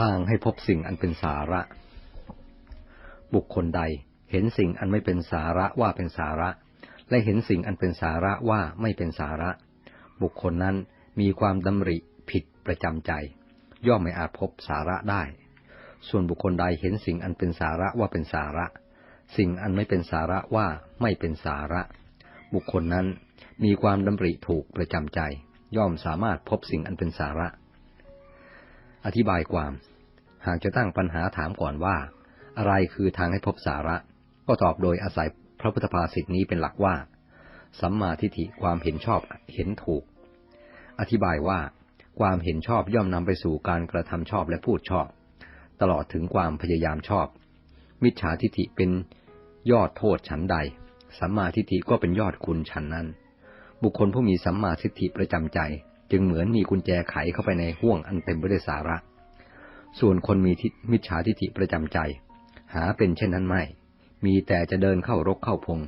ทางให้พบสิ่งอันเป็นสาระ บุคคลใดเห็นสิ่งอันไม่เป็นสาระว่าเป็นสาระ และเห็นสิ่งอันเป็นสาระว่าไม่เป็นสาระ บุคคลนั้นมีความดำริผิดประจำใจ ย่อมไม่อาจพบสาระได้ ส่วนบุคคลใดเห็นสิ่งอันเป็นสาระว่าเป็นสาระ สิ่งอันไม่เป็นสาระว่าไม่เป็นสาระ บุคคลนั้นมีความดำริถูกประจำใจ ย่อมสามารถพบสิ่งอันเป็นสาระ อธิบายความ หากจะตั้งปัญหาถามก่อนว่า อะไรคือทางให้พบสาระ ก็ตอบโดยอาศัยพระพุทธภาษิตนี้เป็นหลักว่า สัมมาทิฏฐิความเห็นชอบเห็นถูก อธิบายว่า ความเห็นชอบย่อมนำไปสู่การกระทำชอบและพูดชอบ ตลอดถึงความพยายามชอบ มิจฉาทิฏฐิเป็นยอดโทษฉันใด สัมมาทิฏฐิก็เป็นยอดคุณฉันนั้น บุคคลผู้มีสัมมาทิฏฐิประจำใจ จึงเหมือนมีกุญแจไขเข้าไปในห้วงอันเต็มไปด้วยสาระ ส่วนคนมีมิจฉาทิฏฐิประจำใจ หาเป็นเช่นนั้นไม่ มีแต่จะเดินเข้ารกเข้าพง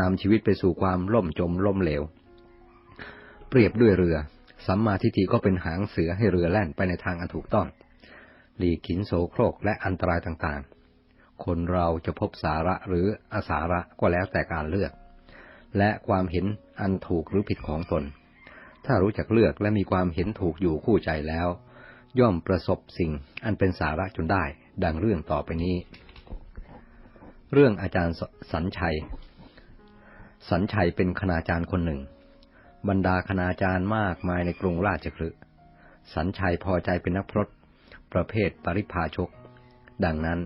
นำชีวิตไปสู่ความล่มจมล่มเหลว เปรียบด้วยเรือ สัมมาทิฏฐิก็เป็นหางเสือให้เรือแล่นไปในทางอันถูกต้อง หลีกขินโสโครกและอันตรายต่างๆ คนเราจะพบสาระหรืออสาระก็แล้วแต่การเลือก และความเห็นอันถูกหรือผิดของตน ถ้ารู้จักเลือกและมีความเห็นถูกอยู่คู่ใจแล้ว ย่อมประสบสิ่งอันเป็นสาระจนได้ ดังเรื่องต่อไปนี้ เรื่องอาจารย์สัญชัย สัญชัยเป็นคณาจารย์คนหนึ่ง บรรดาคณาจารย์มากมายในกรุงราชคฤห์สัญชัยพอใจเป็นนักพรตประเภทปริพาชก ดังนั้น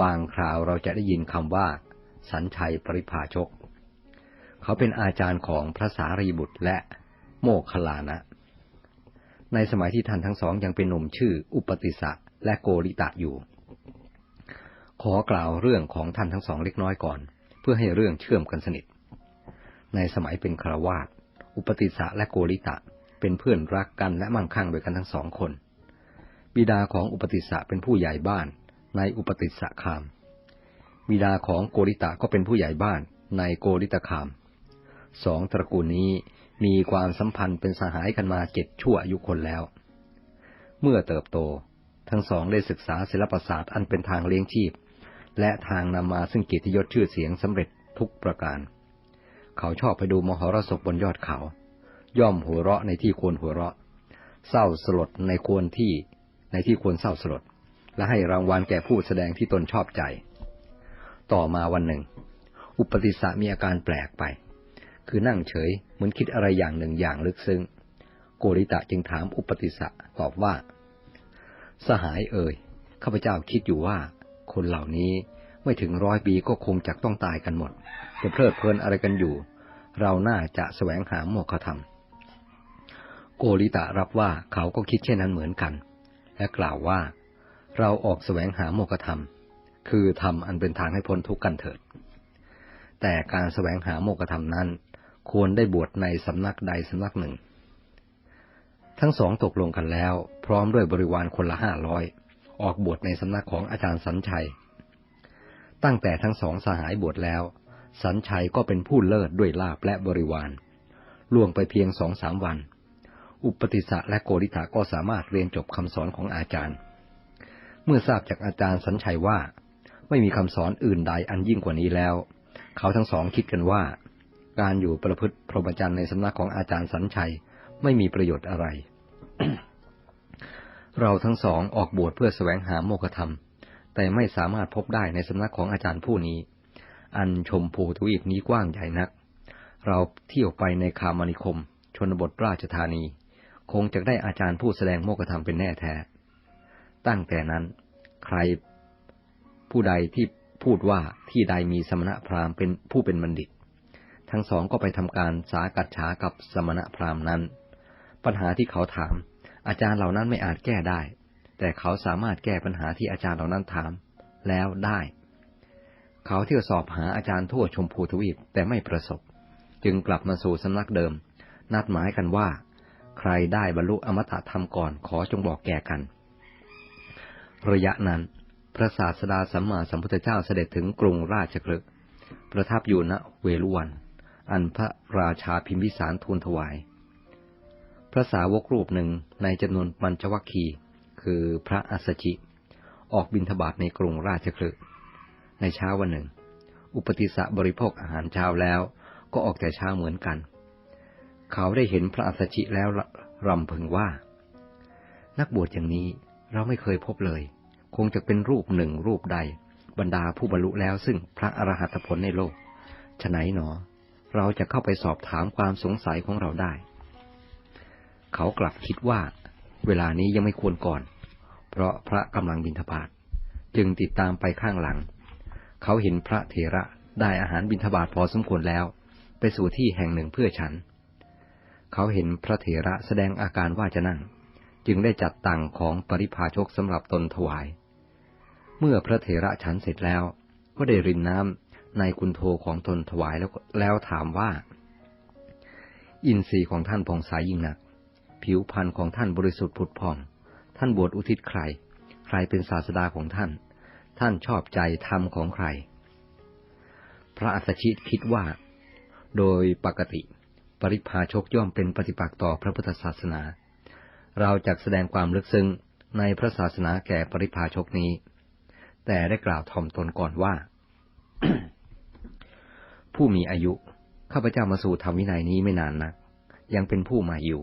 บางคราวเราจะได้ยินคำว่า สัญชัยปริพาชก เขาเป็นอาจารย์ของพระสารีบุตรและ โมคคลานะ ในสมัยที่ท่านทั้งสองยังเป็นหนุ่มชื่ออุปติสะและโกริตะอยู่ ขอกล่าวเรื่องของท่านทั้งสองเล็กน้อยก่อน เพื่อให้เรื่องเชื่อมกันสนิท ในสมัยเป็นครวาสอุปติสะและโกริตะเป็นเพื่อนรักกันและมั่งคั่งโดยกันทั้งสองคน บิดาของอุปติสะเป็นผู้ใหญ่บ้านในอุปติสะคาม บิดาของโกริตะก็เป็นผู้ใหญ่บ้านในโกริตะคาม สองตระกูลนี้มีความสัมพันธ์เป็นสหายกันมาเจ็ดชั่วอายุคนแล้ว เมื่อเติบโต ทั้งสองได้ศึกษาศิลปศาสตร์อันเป็นทางเลี้ยงชีพ และทางนำมาซึ่งเกียรติยศชื่อเสียงสำเร็จทุกประการ เขาชอบไปดูมหรสพบนยอดเขา ย่อมหัวเราะในที่ควรหัวเราะ เศร้าสลดในควรที่ในที่ควรเศร้าสลด และให้รางวัลแก่ผู้แสดงที่ตนชอบใจ ต่อมาวันหนึ่ง อุปติสสะมีอาการแปลกไป คือนั่งเฉยเหมือนคิดอะไรอย่างหนึ่งอย่างลึกซึ้ง โกริตะจึงถามอุปติสะตอบว่า สหายเอ่ยข้าพเจ้าคิดอยู่ว่า คนเหล่านี้ไม่ถึงร้อยปีก็คงจะต้องตายกันหมด จะเพลิดเพลินอะไรกันอยู่ เราน่าจะแสวงหาโมฆะธรรม โกริตะรับว่าเขาก็คิดเช่นนั้นเหมือนกัน และกล่าวว่า เราออกแสวงหาโมฆะธรรม คือธรรมอันเป็นทางให้พ้นทุกข์กันเถิด แต่การแสวงหาโมฆะธรรมนั้น ควรได้บวชในสำนักใดสำนักหนึ่ง ทั้งสองตกลงกันแล้ว พร้อมด้วยบริวารคนละห้าร้อยออกบวชในสำนักของอาจารย์สัญชัย ตั้งแต่ทั้งสองสหายบวชแล้ว สัญชัยก็เป็นผู้เลิศด้วยลาบและบริวาร ล่วงไปเพียงสองสามวัน อุปติสะและโกริตะก็สามารถเรียนจบคำสอนของอาจารย์ เมื่อทราบจากอาจารย์สัญชัยว่า ไม่มีคำสอนอื่นใดอันยิ่งกว่านี้แล้ว เขาทั้งสองคิดกันว่า การอยู่ประพฤติพรหมจรรย์ในสำนักของอาจารย์สัญชัยไม่มีประโยชน์อะไร เราทั้งสองออกบวชเพื่อแสวงหาโมฆะธรรม แต่ไม่สามารถพบได้ในสำนักของอาจารย์ผู้นี้ อันชมพูทวีปนี้กว้างใหญ่นัก เราเที่ยวไปในคามนิคม ชนบทราชธานี คงจะได้อาจารย์ผู้แสดงโมฆะธรรมเป็นแน่แท้ ตั้งแต่นั้น ใครผู้ใดที่พูดว่าที่ใดมีสมณะพราหมณ์เป็นผู้เป็นบัณฑิต ทั้งสองก็ไปทำการสากัดฉากับสมณะพราหมณ์นั้น ปัญหาที่เขาถาม อาจารย์เหล่านั้นไม่อาจแก้ได้ แต่เขาสามารถแก้ปัญหาที่อาจารย์เหล่านั้นถาม แล้วได้ เขาเที่ยวสอบหาอาจารย์ทั่วชมพูทวีปแต่ไม่ประสบ จึงกลับมาสู่สำนักเดิม นัดหมายกันว่า ใครได้บรรลุอมตะธรรมก่อนขอจงบอกแก่กัน ระยะนั้นพระศาสดาสัมมาสัมพุทธเจ้าเสด็จถึงกรุงราชคลึประทับอยู่ณเวลุวัน อันพระราชาพิมพิสารทูลถวาย พระสาวกรูปหนึ่งในจำนวนปัญจวัคคีคือพระอัสสชิ ออกบินทบาทในกรุงราชคลึในเช้าวันหนึ่ง อุปติสสะบริโภคอาหารเช้าแล้วก็ออกแต่เช้าเหมือนกัน เขาได้เห็นพระอัสสชิแล้วรำพึงว่า นักบวชอย่างนี้เราไม่เคยพบเลย คงจะเป็นรูปหนึ่งรูปใด บรรดาผู้บรรลุแล้วซึ่งพระอรหัตผลในโลกฉไหนหนอ เราจะเข้าไปสอบถามความสงสัยของเราได้ เขากลับคิดว่า เวลานี้ยังไม่ควรก่อน เพราะพระกำลังบินทบาทจึงติดตามไปข้างหลัง เขาเห็นพระเถระได้อาหารบินทบาทพอสมควรแล้ว ไปสู่ที่แห่งหนึ่งเพื่อฉัน เขาเห็นพระเถระแสดงอาการว่าจะนั่ง จึงได้จัดตังของปริพาชกสำหรับตนถวาย เมื่อพระเถระฉันเสร็จแล้ว ก็ได้รินน้ำ ในกุนโทของตนถวายแล้วแล้วถามว่า อินทรีย์ของท่านผ่องใสยยิ่งนัก ผิวพรรณของท่านบริสุทธิ์ผุดผ่อง ท่านบวชอุทิศใคร ใครเป็นศาสดาของท่าน ท่านชอบใจธรรมของใคร พระอัสชิตคิดว่า โดยปกติปริพาชกย่อมเป็นปฏิปักษ์ต่อพระพุทธศาสนา เราจะแสดงความลึกซึ้งในพระศาสนาแก่ปริพาชกนี้ แต่ได้กล่าวถ่อมตนก่อนว่า ผู้มีอายุข้าพเจ้ามาสู่ธรรมวินัยนี้ไม่นานนัก ยังเป็นผู้ใหมาอยู่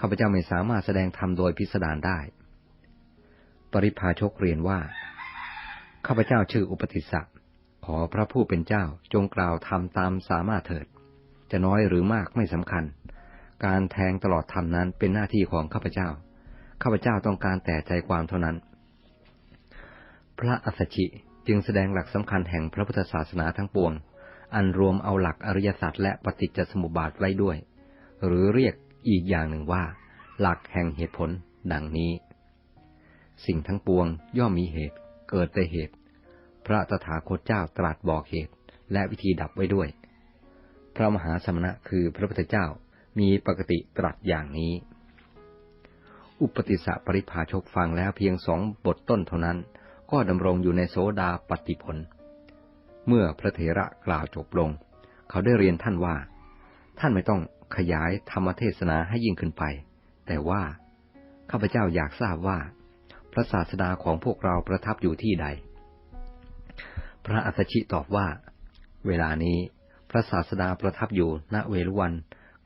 ข้าพเจ้าไม่สามารถแสดงธรรมโดยพิสดารได้ ปริพาชกเรียนว่าข้าพเจ้าชื่ออุปติสสะขอพระผู้เป็นเจ้าจงกล่าวธรรมตามสามารถเถิด จะน้อยหรือมากไม่สำคัญ การแทงตลอดธรรมนั้นเป็นหน้าที่ของข้าพเจ้าข้าพเจ้าต้องการแต่ใจความเท่านั้น พระอัสสชิจึงแสดงหลักสำคัญแห่งพระพุทธศาสนาทั้งปวง อันรวมเอาหลักอริยสัจและปฏิจจสมุปบาทไว้ด้วย หรือเรียกอีกอย่างหนึ่งว่า หลักแห่งเหตุผลดังนี้ สิ่งทั้งปวงย่อมมีเหตุ เกิดแต่เหตุ พระตถาคตเจ้าตรัสบอกเหตุและวิธีดับไว้ด้วย พระมหาสมณะคือพระพุทธเจ้ามีปกติตรัสอย่างนี้ อุปติสสะปริภาชกฟังแล้วเพียงสองบทต้นเท่านั้น ก็ดำรงอยู่ในโสดาปฏิผล เมื่อพระเถระกล่าวจบลง เขาได้เรียนท่านว่า ท่านไม่ต้องขยายธรรมเทศนาให้ยิ่งขึ้นไป แต่ว่า ข้าพเจ้าอยากทราบว่า พระศาสดาของพวกเราประทับอยู่ที่ใด พระอัสสชิตอบว่า เวลานี้พระศาสดาประทับอยู่ณเวลุวัน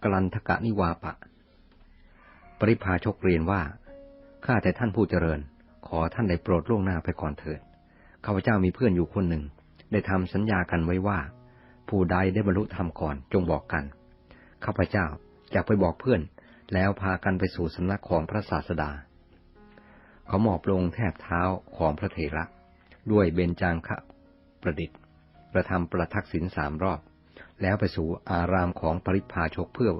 กลันทกะนิวาปะ ปริพาชกเรียนว่า ข้าแต่ท่านผู้เจริญ ขอท่านได้โปรดล่วงหน้าไปก่อนเถิด ข้าพเจ้ามีเพื่อนอยู่คนหนึ่ง ได้ทำสัญญากันไว้ว่า ผู้ใดได้บรรลุธรรมก่อนจงบอกกันข้าพเจ้าจะไปบอกเพื่อน แล้วพากันไปสู่สำนักของพระศาสดา เขาหมอบลงแทบเท้าของพระเถระ ด้วยเบญจางคะประดิษฐ์ประทำประทักษิณสามรอบ แล้วไปสู่อารามของปริพาชกเพื่อ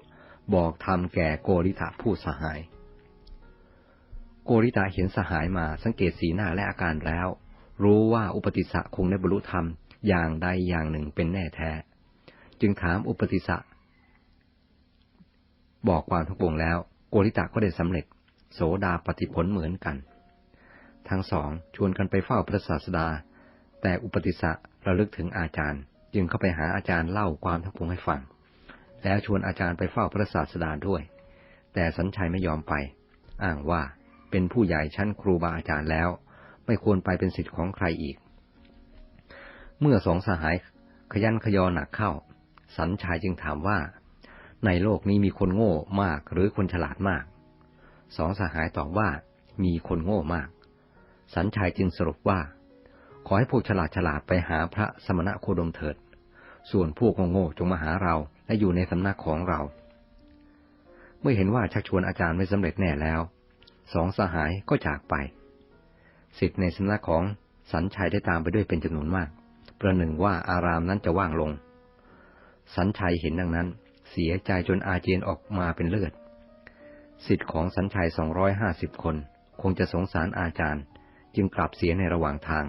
บอกธรรมแก่โกริตะผู้สหาย โกริตะเห็นสหายมาสังเกตสีหน้าและอาการแล้ว รู้ว่าอุปติสสะคงได้บรรลุธรรม อย่างใดอย่างหนึ่งเป็นแน่แท้ จึงถามอุปติสสะบอกความทั้งปวงแล้ว โกริตะก็ได้สำเร็จ โสดาปฏิผลเหมือนกัน ทั้งสองชวนกันไปเฝ้าพระศาสดา แต่อุปติสสะระลึกถึงอาจารย์ จึงเข้าไปหาอาจารย์เล่าความทั้งปวงให้ฟัง แล้วชวนอาจารย์ไปเฝ้าพระศาสดาด้วย แต่สัญชัยไม่ยอมไป อ้างว่าเป็นผู้ใหญ่ชั้นครูบาอาจารย์แล้ว ไม่ควรไปเป็นสิทธิ์ของใครอีก เมื่อสองสหายขยันขยอหนักเข้า สัญชัยจึงถามว่า ในโลกนี้มีคนโง่มากหรือคนฉลาดมาก สองสหายตอบว่า มีคนโง่มาก สัญชัยจึงสรุปว่า ขอให้พวกฉลาดฉลาดไปหาพระสมณะโคดมเถิด ส่วนพวกโง่จงมาหาเราและอยู่ในสำนักของเรา เมื่อเห็นว่าชักชวนอาจารย์ไม่สำเร็จแน่แล้ว สองสหายก็จากไปสิทธิ์ในสำนักของสัญชัยได้ตามไปด้วยเป็นจำนวนมาก ประหนึ่งว่าอารามนั้นจะว่างลง สัญชัยเห็นดังนั้น เสียใจจนอาเจียนออกมาเป็นเลือด สิทธิ์ของสัญชัยสองร้อยห้าสิบคน คงจะสงสารอาจารย์ จึงกลับเสียในระหว่างทาง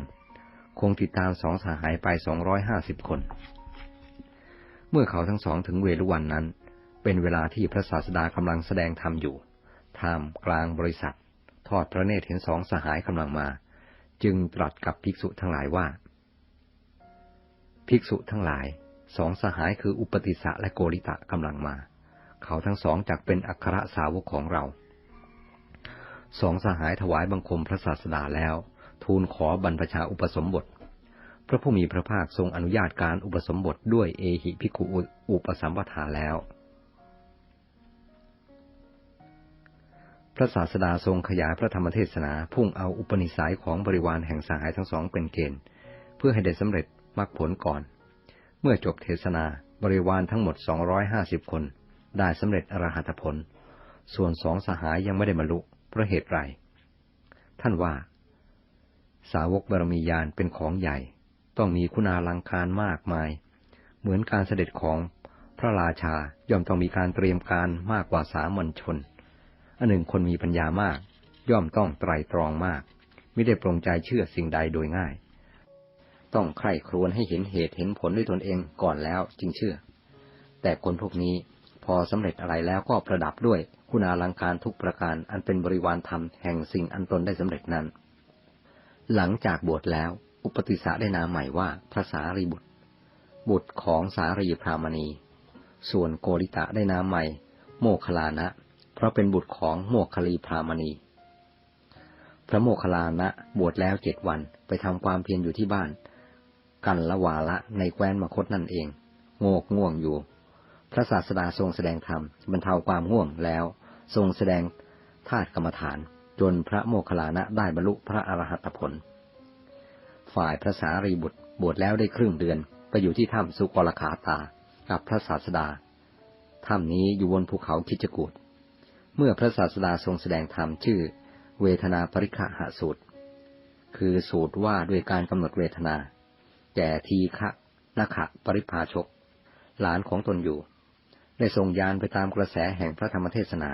คงติดตามสองสหายไปสองร้อยห้าสิบคน เมื่อเขาทั้งสองถึงเวลุวันนั้น เป็นเวลาที่พระศาสดากำลังแสดงธรรมอยู่ท่ามกลางบริษัท ทอดพระเนตรเห็นสองสหายกำลังมา จึงตรัสกับภิกษุทั้งหลายว่า ภิกษุทั้งหลายสองสหายคืออุปติสะและโกริตะกำลังมา เขาทั้งสองจักเป็นอัครสาวกของเรา สองสหายถวายบังคมพระศาสดาแล้ว ทูลขอบรรพชาอุปสมบท พระผู้มีพระภาคทรงอนุญาตการอุปสมบทด้วยเอหิภิกขุอุปสัมปทาแล้ว พระศาสดาทรงขยายพระธรรมเทศนา พุ่งเอาอุปนิสัยของบริวารแห่งสหายทั้งสองเป็นเกณฑ์ เพื่อให้ได้สำเร็จ มรรคผลก่อน เมื่อจบเทศนาบริวารทั้งหมด 250 คน ได้สำเร็จอรหัตผล ส่วนสองสหายยังไม่ได้บรรลุเพราะเหตุไร ท่านว่า สาวกบารมียานเป็นของใหญ่ ต้องมีคุณาลังคารมากมาย เหมือนการเสด็จของพระราชาย่อมต้องมีการเตรียมการมากกว่าสามัญชน อันหนึ่งคนมีปัญญามาก ย่อมต้องไตรตรองมาก ไม่ได้ปรงใจเชื่อสิ่งใดโดยง่าย ต้องใคร่ครวญให้เห็นเหตุเห็นผลด้วยตนเองก่อนแล้วจึงเชื่อ แต่คนพวกนี้พอสำเร็จอะไรแล้วก็ประดับด้วยคุณาลังการทุกประการอันเป็นบริวารธรรมแห่งสิ่งอันตนได้สำเร็จนั้น หลังจากบวชแล้ว อุปติสสะได้นามใหม่ว่าพระสารีบุตร บุตรของสารีพรามณี ส่วนโกริตะได้นามใหม่ โมคลานะ เพราะเป็นบุตรของโมคลีพรามณี พระโมคลานะบวชแล้วเจ็ดวันไปทำความเพียรอยู่ที่บ้าน กันละวาละในแคว้นมคตนั่นเอง โงกง่วงอยู่ พระศาสดาทรงแสดงธรรมบรรเทาความง่วงแล้ว ทรงแสดงธาตุกรรมฐาน จนพระโมคคัลลานะได้บรรลุพระอรหัตผล ฝ่ายพระสารีบุตรบวชแล้วได้ครึ่งเดือน ไปอยู่ที่ถ้ำสุกรขาตา กับพระศาสดา ถ้ำนี้อยู่บนภูเขาคิจกูดเมื่อพระศาสดาทรงแสดงธรรมชื่อ เวทนาปริฆะหสูตร คือสูตรว่าด้วยการกำหนดเวทนา แก่ทีฆะนาขะปริภาชก หลานของตนอยู่ ได้ทรงยานไปตามกระแสแห่งพระธรรมเทศนา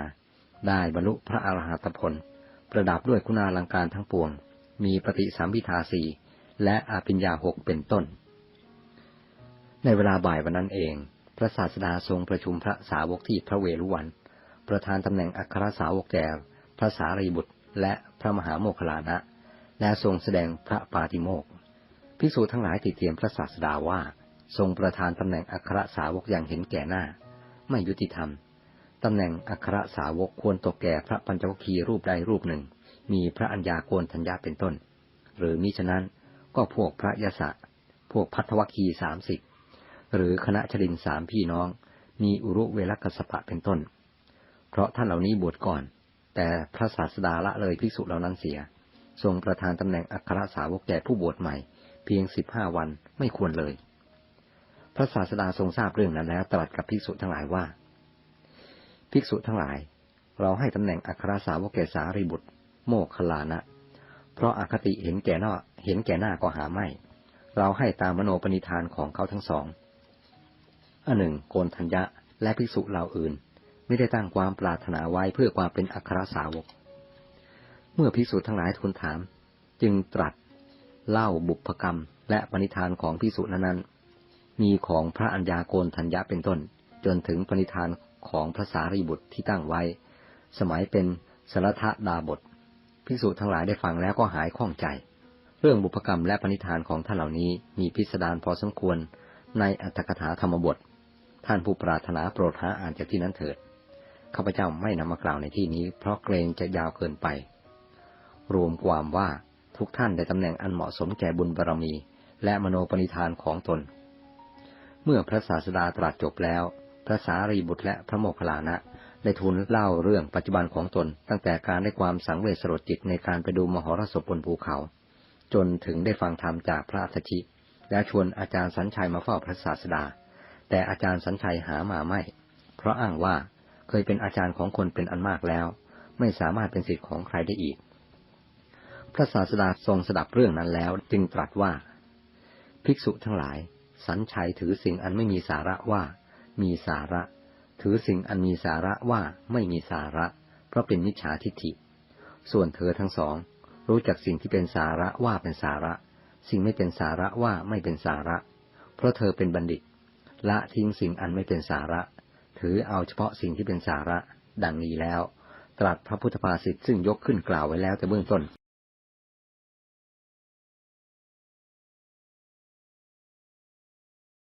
ได้บรรลุพระอรหัตผล ประดับด้วยคุณาลังการทั้งปวง มีปฏิสัมพิทาสีและอาปิญญาหกเป็นต้น ในเวลาบ่ายวันนั้นเอง พระศาสดาทรงประชุมพระสาวกที่พระเวรุวัน ประธานตำแหน่งอัครสาวกแก่พระสารีบุตรและพระมหาโมคลานะ และทรงแสดงพระปาติโมก ภิกษุทั้งหลายติเตียมพระศาสดาว่า ทรงประธานตำแหน่งอัครสาวกอย่างเห็นแก่หน้า ไม่ยุติธรรมตำแหน่งอัครสาวกควรตกแก่พระปัญจวัคคีย์รูปใดรูปหนึ่ง มีพระัญญาโกนทัญญาเป็นต้น หรือมิฉะนั้นก็พวกพระยศะพวกพัทวคีสามสิบหรือคณะชดินสามพี่น้อง มีอุรุเวลกัสปะเป็นต้น เพราะท่านเหล่านี้บวชก่อน แต่พระศาสดาละเลยภิกษุเหล่านั้นเสีย ทรงประธานตำแหน่งอัครสาวกแก่ผู้บวชใหม่ เพียงสิบห้าวันไม่ควรเลย พระศาสดาทรงทราบเรื่องนั้นแล้วตรัสกับภิกษุทั้งหลายว่า ภิกษุทั้งหลาย เราให้ตำแหน่งอัครสาวกแก่สารีบุตร โมคลานะ เพราะอาคติเห็นแก่หน้าเห็นแก่หน้าก็หาไม่ เราให้ตามมโนปณิธานของเขาทั้งสองอันหนึ่งโกนทัญญะและภิกษุเหล่าอื่น ไม่ได้ตั้งความปรารถนาไว้เพื่อความเป็นอัครสาวก เมื่อภิกษุทั้งหลายทูลถาม จึงตรัส เล่าบุพกรรม และปณิธานของภิกษุนั้นมีของพระัญญาโกนทัญญะเป็นต้น จนถึงปณิธานของพระสารีบุตรที่ตั้งไว้ สมัยเป็นสรทดาบทภิกษุทั้งหลายได้ฟังแล้วก็หายข้องใจ เรื่องบุพกรรมและปณิธานของท่านเหล่านี้มีพิสดารพอสมควรในอัตถกถาธรรมบท ท่านผู้ปรารถนาโปรดหาอ่านจากที่นั้นเถิดข้าพเจ้าไม่นำมากล่าวในที่นี้ เพราะเกรงจะยาวเกินไป รวมความว่า ทุกท่านได้ตำแหน่งอันเหมาะสมแก่บุญบารรมี และมโนปณิธานของตน เมื่อพระศาสดาตรัสจบแล้ว พระสารีบุตรและพระโมคคัลลานะได้ทูลเล่าเรื่องปัจจุบันของตน ตั้งแต่การได้ความสังเวชสลดจิตในการไปดูมหรสพบนภูเขา จนถึงได้ฟังธรรมจากพระอัชิ และชวนอาจารย์สัญชัยมาเฝ้าพระศาสดา แต่อาจารย์สัญชัยหามาไม่ เพราะอ้างว่าเคยเป็นอาจารย์ของคนเป็นอันมากแล้ว ไม่สามารถเป็นศิษย์ของใครได้อีก พระศาสดาทรงสดับเรื่องนั้นแล้ว จึงตรัสว่า ภิกษุทั้งหลาย สัญชัยถือสิ่งอันไม่มีสาระว่า มีสาระ ถือสิ่งอันมีสาระว่าไม่มีสาระ เพราะเป็นมิจฉาทิฏฐิ ส่วนเธอทั้งสอง รู้จักสิ่งที่เป็นสาระว่าเป็นสาระ สิ่งไม่เป็นสาระว่าไม่เป็นสาระ เพราะเธอเป็นบัณฑิต ละทิ้งสิ่งอันไม่เป็นสาระ ถือเอาเฉพาะสิ่งที่เป็นสาระ ดังนี้แล้ว ตรัสพระพุทธภาษิตซึ่งยกขึ้นกล่าวไว้แล้วแต่เบื้องต้น